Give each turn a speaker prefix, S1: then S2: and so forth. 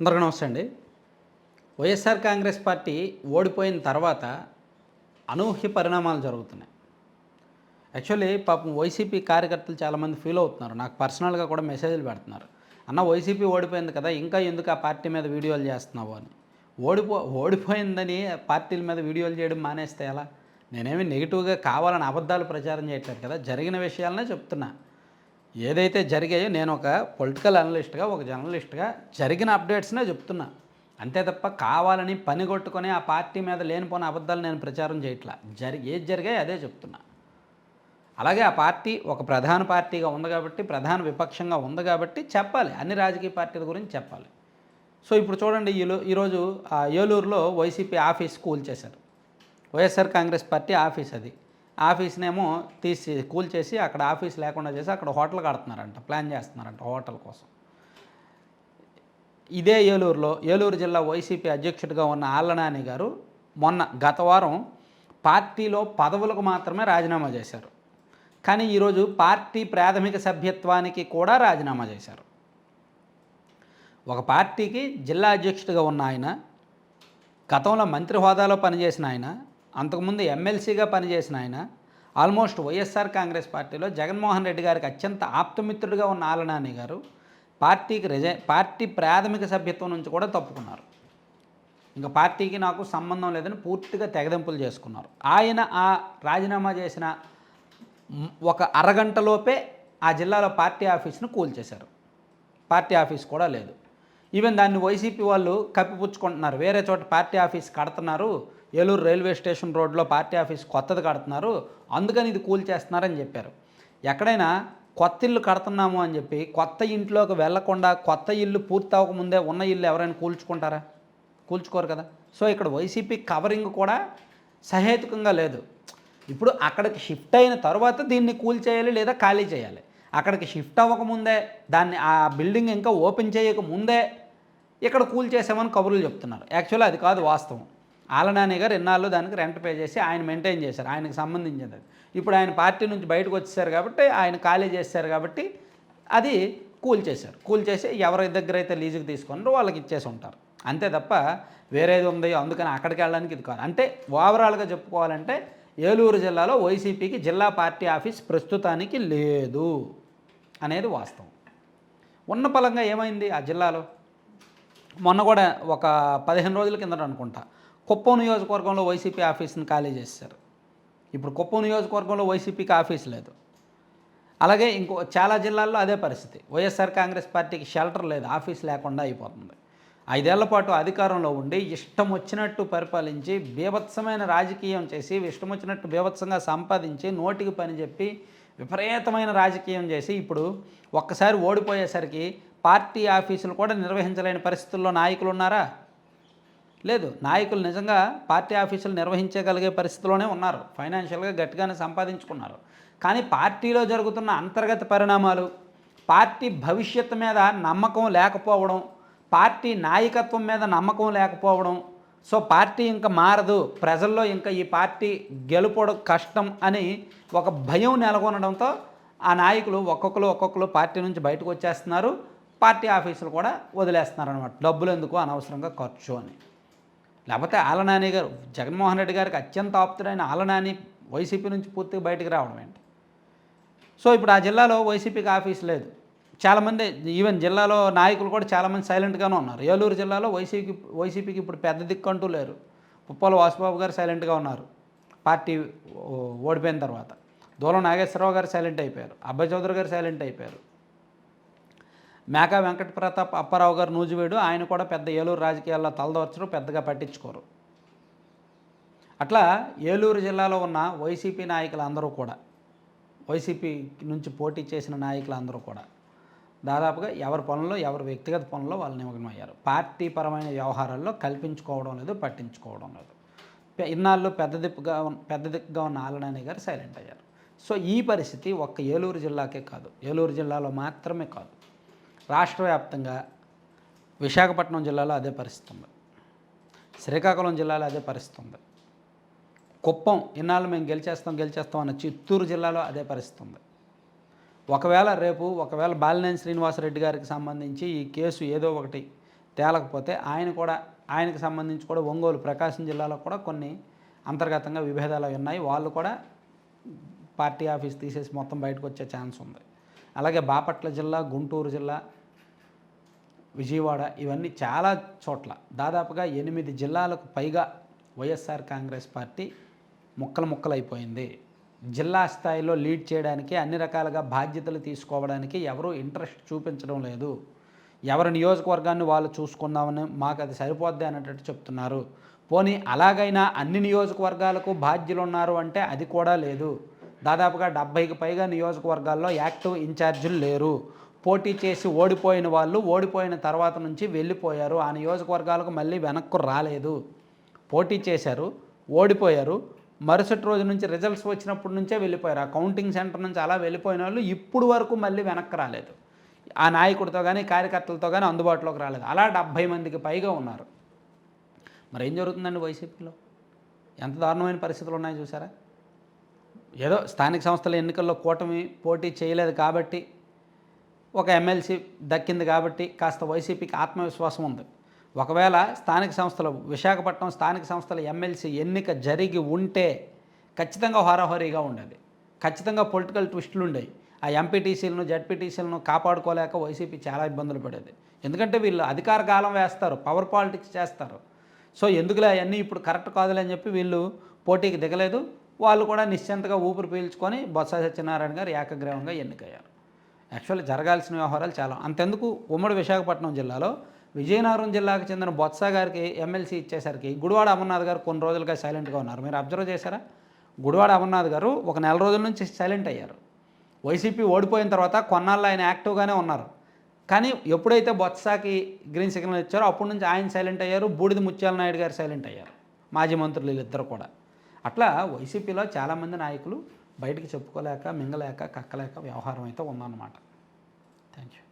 S1: అందరికీ నమస్తే అండి. వైఎస్ఆర్ కాంగ్రెస్ పార్టీ ఓడిపోయిన తర్వాత అనూహ్య పరిణామాలు జరుగుతున్నాయి. యాక్చువల్లీ పాపం వైసీపీ కార్యకర్తలు చాలామంది ఫీల్ అవుతున్నారు. నాకు పర్సనల్గా కూడా మెసేజ్లు పెడుతున్నారు. అన్న వైసీపీ ఓడిపోయింది కదా ఇంకా ఎందుకు ఆ పార్టీ మీద వీడియోలు చేస్తున్నావు అని. ఓడిపో ఓడిపోయిందని పార్టీల మీద వీడియోలు చేయడం మానేస్తే ఎలా? నేనేమి నెగిటివ్గా కావాలని అబద్ధాలు ప్రచారం చేయట్లేదు కదా జరిగిన విషయాలనే చెప్తున్నా. ఏదైతే జరిగాయో నేను ఒక పొలిటికల్ అనలిస్ట్గా ఒక జర్నలిస్ట్గా జరిగిన అప్డేట్స్నే చెప్తున్నా. అంతే తప్ప కావాలని పని కొట్టుకొని ఆ పార్టీ మీద లేనిపోయిన అబద్ధాలు నేను ప్రచారం చేయట్లా. జరిగి ఏది జరిగాయో అదే చెప్తున్నా. అలాగే ఆ పార్టీ ఒక ప్రధాన పార్టీగా ఉంది కాబట్టి ప్రధాన విపక్షంగా ఉంది కాబట్టి చెప్పాలి. అన్ని రాజకీయ పార్టీల గురించి చెప్పాలి. సో ఇప్పుడు చూడండి ఈలో ఈరోజు ఆ ఏలూరులో వైసీపీ ఆఫీస్ కూల్ చేశారు వైఎస్ఆర్ కాంగ్రెస్ పార్టీ ఆఫీస్ అది. ఆఫీస్నేమో తీసి కూల్ చేసి అక్కడ ఆఫీస్ లేకుండా చేసి అక్కడ హోటల్ కడుతున్నారంట ప్లాన్ చేస్తున్నారంట హోటల్ కోసం. ఇదే ఏలూరులో ఏలూరు జిల్లా వైసీపీ అధ్యక్షుడిగా ఉన్న ఆళ్ళనాని గారు మొన్న గత వారం పార్టీలో పదవులకు మాత్రమే రాజీనామా చేశారు. కానీ ఈరోజు పార్టీ ప్రాథమిక సభ్యత్వానికి కూడా రాజీనామా చేశారు. ఒక పార్టీకి జిల్లా అధ్యక్షుడిగా ఉన్న ఆయన గతంలో మంత్రి హోదాలో పనిచేసిన ఆయన అంతకుముందు ఎమ్మెల్సీగా పనిచేసిన ఆయన ఆల్మోస్ట్ వైఎస్ఆర్ కాంగ్రెస్ పార్టీలో జగన్మోహన్ రెడ్డి గారికి అత్యంత ఆప్తమిత్రుడిగా ఉన్న ఆలనాని గారు పార్టీకి రిజై పార్టీ ప్రాథమిక సభ్యత్వం నుంచి కూడా తప్పుకున్నారు. ఇంకా పార్టీకి నాకు సంబంధం లేదని పూర్తిగా తెగదింపులు చేసుకున్నారు. ఆయన ఆ రాజీనామా చేసిన ఒక అరగంటలోపే ఆ జిల్లాలో పార్టీ ఆఫీస్ను కూల్చేశారు. పార్టీ ఆఫీస్ కూడా లేదు. ఈవెన్ దాన్ని వైసీపీ వాళ్ళు కప్పిపుచ్చుకుంటున్నారు. వేరే చోట పార్టీ ఆఫీస్ కడుతున్నారు. ఏలూరు రైల్వే స్టేషన్ రోడ్లో పార్టీ ఆఫీస్ కొత్తది కడుతున్నారు. అందుకని ఇది కూల్ చేస్తున్నారని చెప్పారు. ఎక్కడైనా కొత్త ఇల్లు కడుతున్నాము అని చెప్పి కొత్త ఇంట్లోకి వెళ్ళకుండా కొత్త ఇల్లు పూర్తి అవ్వకముందే ఉన్న ఇల్లు ఎవరైనా కూల్చుకుంటారా? కూల్చుకోరు కదా. సో ఇక్కడ వైసీపీ కవరింగ్ కూడా సహేతుకంగా లేదు. ఇప్పుడు అక్కడికి షిఫ్ట్ అయిన తర్వాత దీన్ని కూల్ చేయాలి లేదా ఖాళీ చేయాలి. అక్కడికి షిఫ్ట్ అవ్వకముందే దాన్ని ఆ బిల్డింగ్ ఇంకా ఓపెన్ చేయక ముందే ఇక్కడ కూల్ చేసామని కబుర్లు చెప్తున్నారు. యాక్చువల్లీ అది కాదు వాస్తవం. ఆలనాని గారు ఎన్నాళ్ళు దానికి రెంట్ పే చేసి ఆయన మెయింటైన్ చేశారు. ఆయనకు సంబంధించింది అది. ఇప్పుడు ఆయన పార్టీ నుంచి బయటకు వచ్చేసారు కాబట్టి ఆయన ఖాళీ చేశారు కాబట్టి అది కూల్ చేశారు. కూల్ చేసి ఎవరి దగ్గర అయితే లీజుకి తీసుకున్నారో వాళ్ళకి ఇచ్చేసి ఉంటారు. అంతే తప్ప వేరేది ఉంది అందుకని అక్కడికి వెళ్ళడానికి ఇది కాదు. అంటే ఓవరాల్గా చెప్పుకోవాలంటే ఏలూరు జిల్లాలో వైసీపీకి జిల్లా పార్టీ ఆఫీస్ ప్రస్తుతానికి లేదు అనేది వాస్తవం. ఉన్న పలంగా ఏమైంది ఆ జిల్లాలో? మొన్న కూడా ఒక పదిహేను రోజుల కిందట అనుకుంటా. కుప్పం నియోజకవర్గంలో వైసీపీ ఆఫీస్ని ఖాళీ చేశారు. ఇప్పుడు కుప్పం నియోజకవర్గంలో వైసీపీకి ఆఫీస్ లేదు. అలాగే ఇంకో చాలా జిల్లాల్లో అదే పరిస్థితి. వైఎస్ఆర్ కాంగ్రెస్ పార్టీకి షెల్టర్ లేదు ఆఫీస్ లేకుండా అయిపోతుంది. ఐదేళ్ళ పాటు అధికారంలో ఉండి ఇష్టం వచ్చినట్టు పరిపాలించి బీభత్సమైన రాజకీయం చేసి ఇష్టం వచ్చినట్టు బీభత్సంగా సంపాదించి నోటికి పని చెప్పి విపరీతమైన రాజకీయం చేసి ఇప్పుడు ఒక్కసారి ఓడిపోయేసరికి పార్టీ ఆఫీసులు కూడా నిర్వహించలేని పరిస్థితుల్లో నాయకులు ఉన్నారా? లేదు. నాయకులు నిజంగా పార్టీ ఆఫీసులు నిర్వహించగలిగే పరిస్థితిలోనే ఉన్నారు. ఫైనాన్షియల్గా గట్టిగానే సంపాదించుకున్నారు. కానీ పార్టీలో జరుగుతున్న అంతర్గత పరిణామాలు పార్టీ భవిష్యత్తు మీద నమ్మకం లేకపోవడం పార్టీ నాయకత్వం మీద నమ్మకం లేకపోవడం సో పార్టీ ఇంకా మారదు ప్రజల్లో ఇంకా ఈ పార్టీ గెలుపడం కష్టం అని ఒక భయం నెలకొనడంతో ఆ నాయకులు ఒక్కొక్కరు ఒక్కొక్కరు పార్టీ నుంచి బయటకు వచ్చేస్తున్నారు. పార్టీ ఆఫీసులు కూడా వదిలేస్తున్నారనమాట డబ్బులు ఎందుకు అనవసరంగా ఖర్చు అని. లేకపోతే ఆలనాని గారు జగన్మోహన్ రెడ్డి గారికి అత్యంత ఆప్తుడైన ఆలనాని వైసీపీ నుంచి పూర్తిగా బయటికి రావడం ఏంటి? సో ఇప్పుడు ఆ జిల్లాలో వైసీపీకి ఆఫీస్ లేదు. చాలామంది ఈవెన్ జిల్లాలో నాయకులు కూడా చాలామంది సైలెంట్గానే ఉన్నారు. ఏలూరు జిల్లాలో వైసీపీ వైసీపీకి ఇప్పుడు పెద్ద దిక్కు అంటూ లేరు. పుప్పాల వాసుబాబు గారు సైలెంట్గా ఉన్నారు. పార్టీ ఓ- ఓడిపోయిన తర్వాత. దూలం నాగేశ్వరరావు గారు సైలెంట్ అయిపోయారు. అబ్బాయి చౌదరి గారు సైలెంట్ అయిపోయారు. మేకా వెంకట ప్రతాప్ అప్పారావు గారు నూజివేడు ఆయన కూడా పెద్ద ఏలూరు రాజకీయాల్లో తలదోర్చరు పెద్దగా పట్టించుకోరు. అట్లా ఏలూరు జిల్లాలో ఉన్న వైసీపీ నాయకులు అందరూ కూడా వైసీపీ నుంచి పోటీ చేసిన నాయకులు అందరూ కూడా దాదాపుగా ఎవరి పనుల్లో ఎవరి వ్యక్తిగత పనుల్లో వాళ్ళు నిమగ్నమయ్యారు. పార్టీ పరమైన వ్యవహారాల్లో కల్పించుకోవడం లేదు పట్టించుకోవడం లేదు. ఇన్నాళ్ళు పెద్ద దిప్పుగా ఉన్న- పెద్ద దిక్కుగా ఉన్న ఆలనాని గారు సైలెంట్ అయ్యారు. సో ఈ పరిస్థితి ఒక్క ఏలూరు జిల్లాకే కాదు. ఏలూరు జిల్లాలో మాత్రమే కాదు. రాష్ట్ర వ్యాప్తంగా విశాఖపట్నం జిల్లాలో అదే పరిస్థితి ఉంది. శ్రీకాకుళం జిల్లాలో అదే పరిస్థితి ఉంది. కుప్పం ఇన్నాళ్ళు మేము గెలిచేస్తాం గెలిచేస్తాం అన్న చిత్తూరు జిల్లాలో అదే పరిస్థితి ఉంది. ఒకవేళ రేపు ఒకవేళ బాలినేని శ్రీనివాసరెడ్డి గారికి సంబంధించి ఈ కేసు ఏదో ఒకటి తేలకపోతే ఆయన కూడా ఆయనకు సంబంధించి కూడా ఒంగోలు ప్రకాశం జిల్లాలో కూడా కొన్ని అంతర్గతంగా విభేదాలు ఉన్నాయి. వాళ్ళు కూడా పార్టీ ఆఫీస్ తీసేసి మొత్తం బయటకు వచ్చే ఛాన్స్ ఉంది. అలాగే బాపట్ల జిల్లా గుంటూరు జిల్లా విజయవాడ ఇవన్నీ చాలా చోట్ల. దాదాపుగా ఎనిమిది జిల్లాలకు పైగా వైఎస్ఆర్ కాంగ్రెస్ పార్టీ ముక్కలు ముక్కలైపోయింది. జిల్లా స్థాయిలో లీడ్ చేయడానికి అన్ని రకాలుగా బాధ్యతలు తీసుకోవడానికి ఎవరూ ఇంట్రెస్ట్ చూపించడం లేదు. ఎవరి నియోజకవర్గాన్ని వాళ్ళు చూసుకుందామని మాకు అది సరిపోద్ది అనేటట్టు చెప్తున్నారు. పోనీ అలాగైనా అన్ని నియోజకవర్గాలకు బాధ్యులు ఉన్నారు అంటే అది కూడా లేదు. దాదాపుగా డెబ్బైకి పైగా నియోజకవర్గాల్లో యాక్టివ్ ఇన్ఛార్జీలు లేరు. పోటీ చేసి ఓడిపోయిన వాళ్ళు ఓడిపోయిన తర్వాత నుంచి వెళ్ళిపోయారు. ఆ నియోజకవర్గాలకు మళ్ళీ వెనక్కు రాలేదు. పోటీ చేశారు ఓడిపోయారు. మరుసటి రోజు నుంచి రిజల్ట్స్ వచ్చినప్పటి నుంచే వెళ్ళిపోయారు. ఆ కౌంటింగ్ సెంటర్ నుంచి అలా వెళ్ళిపోయిన వాళ్ళు ఇప్పుడు వరకు మళ్ళీ వెనక్కి రాలేదు. ఆ నాయకుడితో కానీ కార్యకర్తలతో కానీ అందుబాటులోకి రాలేదు. అలా డెబ్భై మందికి పైగా ఉన్నారు. మరి ఏం జరుగుతుందండి వైసీపీలో? ఎంత దారుణమైన పరిస్థితులు ఉన్నాయో చూసారా? ఏదో స్థానిక సంస్థల ఎన్నికల్లో కూటమి పోటీ చేయలేదు కాబట్టి ఒక ఎమ్మెల్సీ దక్కింది కాబట్టి కాస్త వైసీపీకి ఆత్మవిశ్వాసం ఉంది. ఒకవేళ స్థానిక సంస్థలు విశాఖపట్నం స్థానిక సంస్థల ఎమ్మెల్సీ ఎన్నిక జరిగి ఉంటే ఖచ్చితంగా హోరాహోరీగా ఉండేది. ఖచ్చితంగా పొలిటికల్ ట్విస్టులు ఉండేవి. ఆ ఎంపీటీసీలను జడ్పీటీసీలను కాపాడుకోలేక వైసీపీ చాలా ఇబ్బందులు పడేది. ఎందుకంటే వీళ్ళు అధికార కాలం వేస్తారు పవర్ పాలిటిక్స్ చేస్తారు. సో ఎందుకులే అవన్నీ ఇప్పుడు కరెక్ట్ కాదులే అని చెప్పి వీళ్ళు పోటీకి దిగలేదు. వాళ్ళు కూడా నిశ్చింతగా ఊపిరి పీల్చుకొని బొత్స సత్యనారాయణ గారు ఏకగ్రీవంగా ఎన్నికయ్యారు. యాక్చువల్లీ జరగాల్సిన వ్యవహారాలు చాలా. అంతెందుకు ఉమ్మడి విశాఖపట్నం జిల్లాలో విజయనగరం జిల్లాకు చెందిన బొత్స గారికి ఎమ్మెల్సీ ఇచ్చేసరికి గుడివాడ అమర్నాథ్ గారు కొన్ని రోజులుగా సైలెంట్గా ఉన్నారు. మీరు అబ్జర్వ్ చేశారా? గుడివాడ అమర్నాథ్ గారు ఒక నెల రోజుల నుంచి సైలెంట్ అయ్యారు. వైసీపీ ఓడిపోయిన తర్వాత కొన్నాళ్ళు ఆయన యాక్టివ్గానే ఉన్నారు. కానీ ఎప్పుడైతే బొత్సాకి గ్రీన్ సిగ్నల్ ఇచ్చారో అప్పటి నుంచి ఆయన సైలెంట్ అయ్యారు. బూడిద ముత్యాల నాయుడు గారు సైలెంట్ అయ్యారు. మాజీ మంత్రులు వీళ్ళిద్దరు కూడా. అట్లా వైసీపీలో చాలామంది నాయకులు బయటికి చెప్పుకోలేక మింగలేక కక్కలేక వ్యవహారం అయితే ఉందన్నమాట. Thank you